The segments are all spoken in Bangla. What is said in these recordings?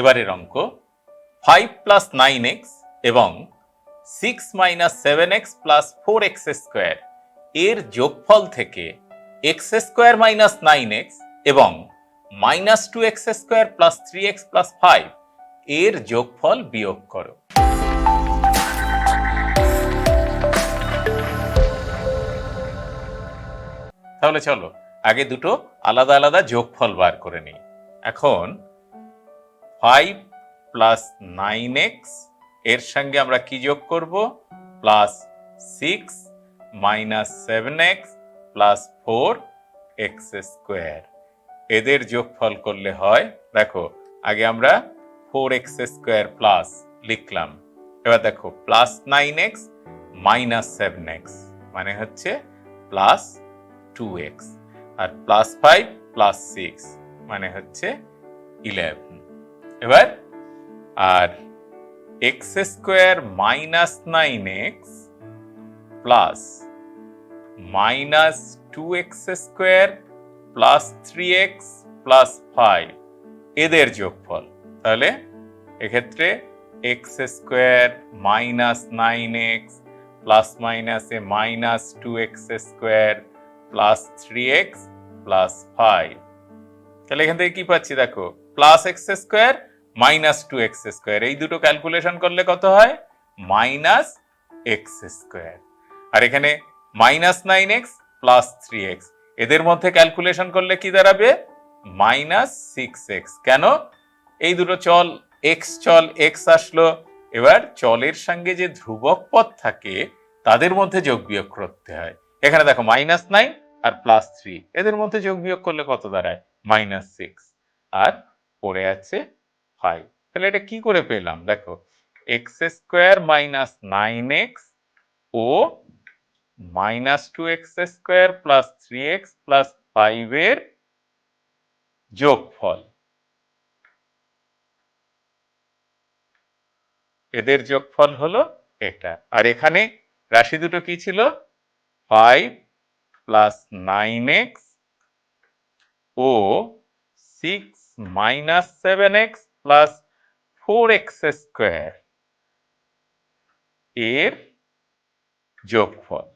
এবারের অঙ্ক ফাইভ প্লাস নাইন এক্স এবং six minus seven x plus four x square এর যোগফল থেকে x square minus nine x এবং minus two x square plus three x plus five এর যোগফল বিয়োগ করো। তাহলে চলো, আগে দুটো আলাদা আলাদা যোগফল বার করে নিই। এখন ফাইভ প্লাস নাইন এক্সের সঙ্গে আমরা কি যোগ করব? Plus six minus seven x plus four x square এদের যোগফল করলে হয়, দেখো, আগে আমরা ফোর এক্স স্কোয়ার প্লাস লিখলাম। এবার দেখো plus nine x minus seven x মানে হচ্ছে প্লাস টু এক্স আর প্লাস ফাইভ প্লাস সিক্স মানে হচ্ছে ইলেভেন এবার, আর x square minus nine x plus minus two x square plus three x plus five এদের যোগফল। তাহলে এক্ষেত্রে x square minus nine x plus মাইনাসে minus two x square plus three x plus five তাহলে এখান থেকে কি পাচ্ছি? দেখো plus x square minus two x square এই দুটো ক্যালকুলেশন করলে কত হয়? মাইনাস এক্স স্কোয়ার আর এখানে minus nine x plus three x এদের মধ্যে ক্যালকুলেশন করলে কি দাঁড়াবে? মাইনাস সিক্স এক্স কেন? এই দুটো চল এক্স চল এক্স আসলো। এবার চলের সঙ্গে যে ধ্রুবক পদ থাকে, তাদের মধ্যে যোগ বিয়োগ করতে হয়। এখানে দেখো মাইনাস নাইন আর প্লাস থ্রি এদের মধ্যে যোগ বিয়োগ করলে কত দাঁড়ায়? মাইনাস সিক্স আর পড়ে আছে ফাইভ তাহলে এটা কি করে পেলাম? দেখো x square minus nine x ও minus two x square plus three x plus five এর যোগফল। এদের যোগফল হলো এটা। আর এখানে রাশি দুটো কি ছিল? ফাইভ প্লাস নাইন এক্স ও six minus seven x plus four x square এর যোগফল।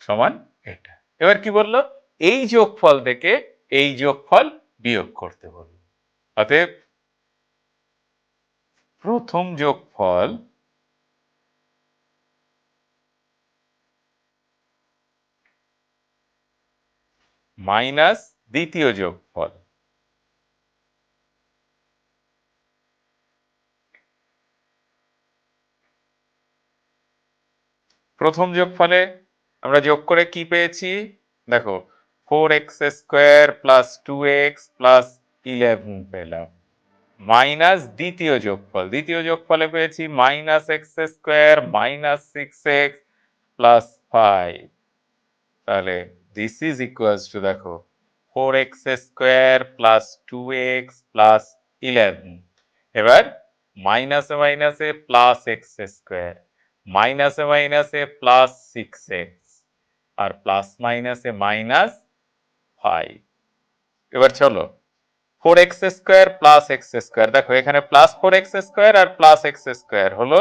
সমান এটা। এবার কি বলল? এই যোগফল থেকে এই যোগফল বিয়োগ করতে বলল। অতএব প্রথম যোগফল মাইনাস দ্বিতীয় যোগফল প্রথম যোগফলে আমরা যোগ করে কি পেয়েছি? দেখো four x square plus two x plus eleven পেলাম। মাইনাস দ্বিতীয় যোগফল। দ্বিতীয় যোগফলে পেয়েছি minus x square minus six x plus five তাহলে দিস ইজ ইকুয়ালস টু দেখো four x square plus two x plus eleven এবার মাইনাসে মাইনাসে প্লাস এক্স স্কোয়ার মাইনাসে মাইনাসে প্লাস সিক্স এক্স আর প্লাস মাইনাসে মাইনাস ফাইভ এবার চলো four x square plus x square দেখো এখানে প্লাস ফোর এক্স স্কোয়ার আর প্লাস এক্স স্কোয়ার হলো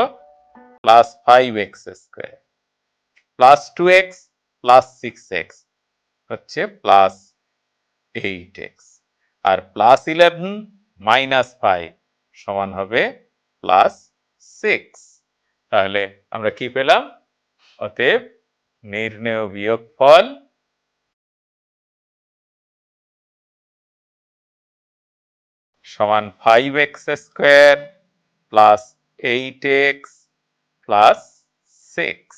plus five x square plus two x plus six x হচ্ছে প্লাস এইট এক্স আর প্লাস ইলেভেন মাইনাস ফাইভ সমান হবে প্লাস সিক্স তাহলে আমরা কি পেলাম? অতএব নির্ণয় বিয়োগফল সমান five x square plus eight x plus six